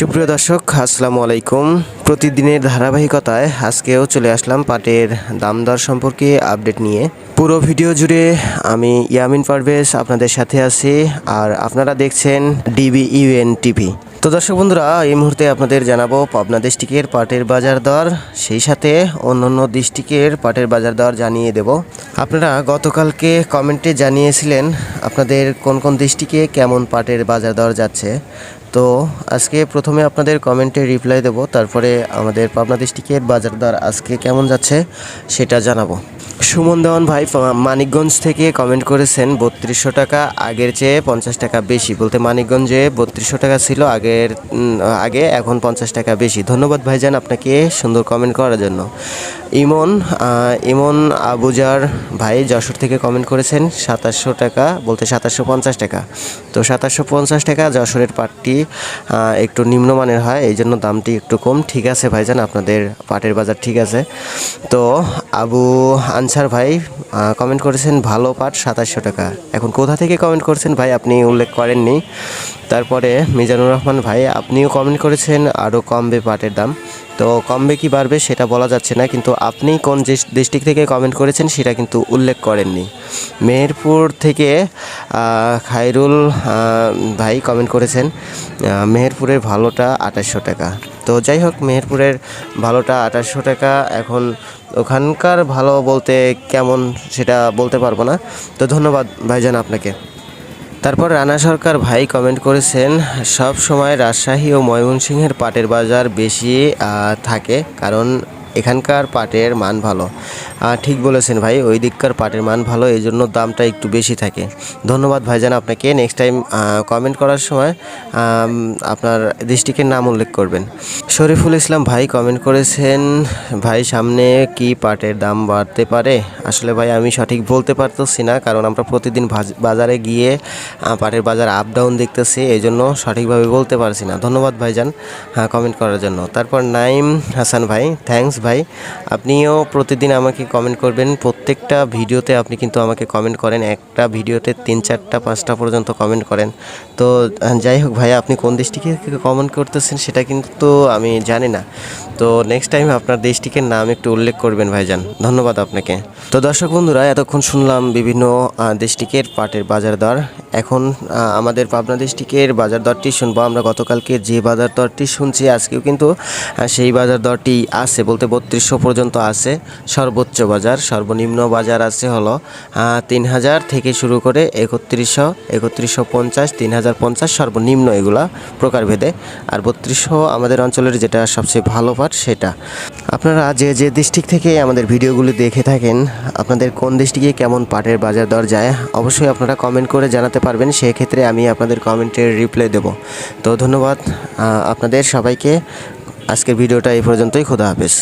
সুপ্রিয় দর্শক, আসসালামু আলাইকুম। প্রতিদিনের ধারাবাহিকতায় আজকেও চলে আসলাম পাটের দাম দর সম্পর্কে আপডেট নিয়ে। পুরো ভিডিও জুড়ে আমি ইয়ামিন পারভেজ আপনাদের সাথে আছি আর আপনারা দেখছেন ডিবি ইউএন টিভি। তো দর্শক বন্ধুরা, এই মুহূর্তে আপনাদের জানাব পাবনা ডিস্ট্রিক্টের পাটের বাজার দর, সেই সাথে অন্যান্য ডিস্ট্রিক্টের পাটের বাজার দর জানিয়ে দেব। আপনারা গতকালকে কমেন্টে জানিয়েছিলেন আপনাদের কোন কোন ডিস্ট্রিক্টে কেমন পাটের বাজার দর যাচ্ছে। তো আজকে প্রথমে আপনাদের কমেন্টে রিপ্লাই দেব, তারপরে আমাদের পাবনা ডিস্ট্রিক্টের বাজার দর আজকে কেমন যাচ্ছে সেটা জানাব। সুমন দেওয়ান ভাই মানিকগঞ্জ থেকে কমেন্ট করেছেন, বত্রিশশো টাকা আগের চেয়ে পঞ্চাশ টাকা বেশি। বলতে মানিকগঞ্জে বত্রিশশো টাকা ছিল আগের আগে, এখন পঞ্চাশ টাকা বেশি। ধন্যবাদ ভাইজান আপনাকে সুন্দর কমেন্ট করার জন্য। ইমন ইমন আবুজার ভাই যশোর থেকে কমেন্ট করেছেন, সাতাশশো টাকা, বলতে সাতাশশো পঞ্চাশ টাকা। তো সাতাশশো পঞ্চাশ টাকা যশোরের পাটটি একটু নিম্নমানের হয়, এই জন্য দামটি একটু কম। ঠিক আছে ভাইজান, আপনাদের পাটের বাজার ঠিক আছে। তো আবু আনসার ভাই কমেন্ট করেছেন ভালো পাট সাতাশশো টাকা। এখন কোথা থেকে কমেন্ট করেছেন ভাই আপনি উল্লেখ করেননি। তারপরে মিজানুর রহমান ভাই, আপনিও কমেন্ট করেছেন, আরও কমবে পাটের দাম। তো কমবে কি বাড়বে সেটা বলা যাচ্ছে না, কিন্তু আপনি কোন ডিস্ট্রিক্ট থেকে কমেন্ট করেছেন সেটা কিন্তু উল্লেখ করেননি। মেহেরপুর থেকে খায়রুল ভাই কমেন্ট করেছেন মেহেরপুরের ভালোটা আঠাশশো টাকা। তো যাই হোক, মেহেরপুরের ভালোটা আঠাশশো টাকা। এখন ওখানকার ভালো বলতে কেমন সেটা বলতে পারব না। তো ধন্যবাদ ভাইজান আপনাকে। তারপর রানা সরকার ভাই কমেন্ট করেছেন সব সময় রাজশাহী ও ময়মনসিংহের পাটের বাজার বেশি থাকে। কারণ এখানকার পাটের মান ভালো। ঠিক বলেছেন ভাই, ওই দিককার পাটের মান ভালো এই জন্য দামটা একটু বেশি থাকে। ধন্যবাদ ভাইজান আপনাকে। নেক্সট টাইম কমেন্ট করার সময় আপনার ডিস্ট্রিক্টের নাম উল্লেখ করবেন। শরীফুল ইসলাম ভাই কমেন্ট করেছেন, ভাই, সামনে কি পাটের দাম বাড়তে পারে? আসলে ভাই, আমি সঠিক বলতে পারতেছি না, কারণ আমরা প্রতিদিন বাজারে গিয়ে পাটের বাজার আপ ডাউন দেখতেছি এই জন্য সঠিকভাবে বলতে পারছি না। ধন্যবাদ ভাইজান হ্যাঁ কমেন্ট করার জন্য। তারপর নাইম হাসান ভাই থ্যাঙ্কস ভাই, আপনিও প্রতিদিন আমাকে কমেন্ট করবেন। প্রত্যেকটা ভিডিওতে আপনি কিন্তু আমাকে কমেন্ট করেন। একটা ভিডিওতে তিন, চারটা, পাঁচটা পর্যন্ত কমেন্ট করেন। তো, যাই হোক ভাই, আপনি কোন দেশটিকে কমেন্ট করতেছেন সেটা কিন্তু আমি জানি না। তো নেক্সট টাইম আপনার দেশটিকে নাম একটু উল্লেখ করবেন ভাইজান। ধন্যবাদ আপনাকে। তো, দর্শক বন্ধুরা, এতক্ষণ শুনলাম বিভিন্ন দেশটিকের পাটের বাজার দর। এখন আমাদের পাবনা ডিস্ট্রিক্টের বাজার দরটি শুনব। আমরা গতকালকে যে বাজার দরটি শুনছি, আজকেও কিন্তু সেই বাজার দরটি আছে বলতে বত্রিশশো পর্যন্ত আছে। সর্বোচ্চ বাজার, সর্বনিম্ন বাজার আছে হলো তিন হাজার থেকে শুরু করে একত্রিশশো একত্রিশশো পঞ্চাশ, তিন হাজার পঞ্চাশ সর্বনিম্ন এগুলা প্রকারভেদে। আর বত্রিশশো আমাদের অঞ্চলের যেটা সবচেয়ে ভালো পাট সেটা। আপনারা যে যে ডিস্ট্রিক্ট থেকে আমাদের ভিডিওগুলি দেখে থাকেন, আপনাদের কোন ডিস্ট্রিক্টে কেমন পাটের বাজার দর যায়, অবশ্যই আপনারা কমেন্ট করে জানাতে পারবেন, সেক্ষেত্রে আমি আপনাদের কমেন্টের রিপ্লাই দেব। তো ধন্যবাদ আপনাদের সবাইকে। আজকের ভিডিওটা এই পর্যন্তই খোদা হাফেজ।